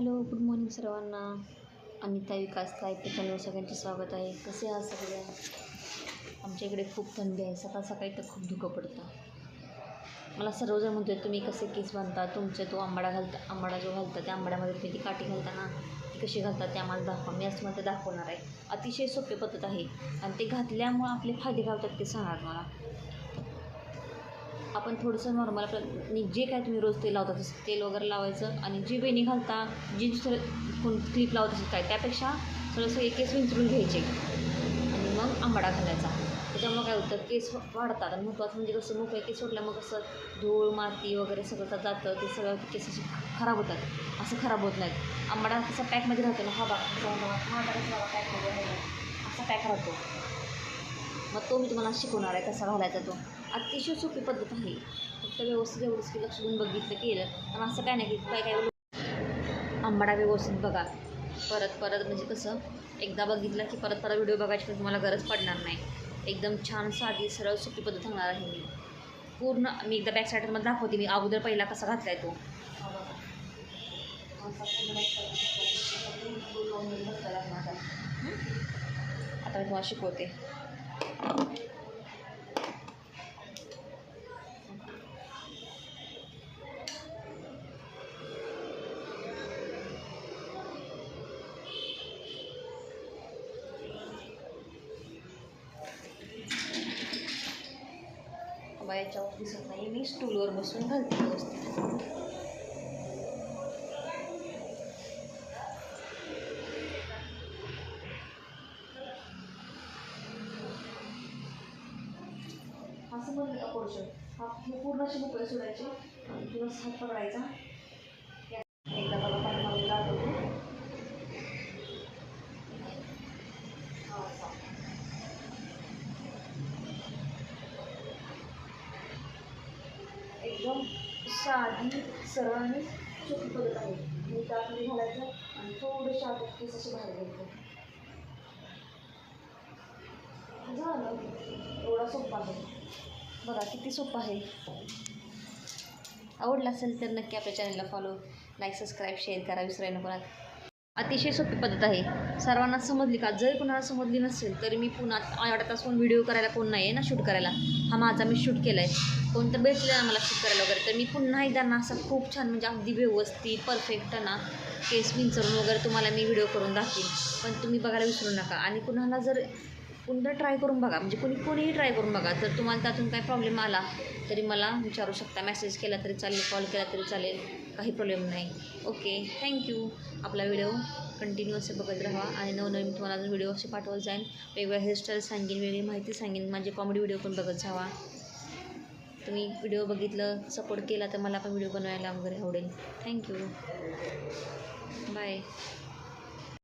Hello good morning सर्वांना. अनिता विकास साहित्य channel सगळ्यांचे स्वागत आहे. कसे आहात सगळे? आमच्या इकडे खूप थंडी आहे. सकाळ सकाळी तर खूप धुकं पडतं. मला सर्वजण म्हणतो तुम्ही कसे केस बांधता? तुमचे तो आंबाडा घालता आंबाडा जो घालता त्या आंबाड्यामध्ये तुम्ही ती काठी घालता ना? ती कशी घालतात ते आम्हाला दाखवा. मी असं मला ते दाखवणार आहे. अतिशय सोपी पद्धत आहे. आणि ते घातल्यामुळं आपले फायदे घालतात ते सांगणार मला आपण थोडंसं नॉर्मल आपलं जे काय तुम्ही रोज तेल लावता तसं तेल वगैरे लावायचं आणि जी वेणी घालता जी दुसरं कोण क्लिप लावत असेल काय त्यापेक्षा थोडंसं एक केस विंचरून घ्यायचे. आणि मग आंबाडा घालायचा. त्याच्यामुळं काय होतं केस वाढतात. आणि महत्त्वाचं म्हणजे कसं मोकळे केस सोडल्या मग कसं धूळ माती वगैरे सगळं जातं ते सगळं केस असे खराब होतात. असं खराब होत नाहीत. आंबाडा कसा पॅकमध्ये राहतो ना हा बा हा पॅकमध्ये राहिला असा पॅक राहतो. मग तो मी तुम्हाला शिकवणार आहे कसा घालायचा तो. अतिशय सोपी पद्धत आहे. फक्त व्यवस्थित व्यवस्थित की लक्ष देऊन बघितलं केलं. पण असं काय नाही की काय काय आंबाडा व्यवस्थित बघा. परत परत म्हणजे कसं एकदा बघितलं की परत परत व्हिडिओ बघायची पण तुम्हाला गरज पडणार नाही. एकदम छान साधी सरळ सोपी पद्धत सांगणार आहे मी. पूर्ण मी एकदा बॅक साईडमध्ये दाखवते. मी अगोदर पहिला कसा घातलाय तो. पूर्ण आता मी तुम्हाला शिकवते. बाबा याच्यावर दिसत नाही मी स्टूलवर बसून घालते व्यवस्थित. असं म्हणलं का पोर्शन हा हे पूर्ण अशी मोकळे सोडायचे. दिवस हात पकडायचा. एकदा मला पाठीमागे दाखवते हा, असा. एकदम साधी सरळ आणि सोपी पद्धत आहे. मी त्यामध्ये घालायचं आणि थोडं आता पीस असं बाहेर घ्यायचं. झालं. एवढा सोपा आहे. बघा किती सोपं आहे. आवडला असेल तर नक्की आपल्या चॅनलला फॉलो लाईक सबस्क्राईब शेअर करा. विसरायला नको अतिशय सोपी पद्धत आहे. सर्वांना समजली का? जर कोणाला समजली नसेल तरी मी पुन्हा आठ तासून व्हिडिओ करायला कोण नाही आहे ना शूट करायला. हा माझा मी शूट केला आहे कोण तर भेटलं ना मला शूट करायला वगैरे. तर मी पुन्हा एकदा ना असं खूप छान म्हणजे अगदी व्यवस्थित परफेक्ट ना केस विंचरून वगैरे तुम्हाला मी व्हिडिओ करून दाखवीन. पण तुम्ही बघायला विसरू नका. आणि कुणाला जर पुन्हा ट्राय करून बघा म्हणजे कोणी कोणीही ट्राय करून बघा जर तुम्हाला त्यातून काही प्रॉब्लेम आला तरी मला विचारू शकता. मेसेज केला तरी चालेल कॉल केला तरी चालेल. काही प्रॉब्लेम नाही. ओके थँक्यू आपला व्हिडिओ कंटिन्यू असे बघत राहा आणि नवनवीन तुम्हाला अजून व्हिडिओ असे पाठवत जाईन. वेगवेगळ्या हेअरस्टाईल सांगेन वेगळी माहिती सांगेन माझे कॉमेडी व्हिडिओ पण बघत जावा. तुम्ही व्हिडिओ बघितलं सपोर्ट केला तर मला पण व्हिडिओ बनवायला वगैरे आवडेल. Thank you bye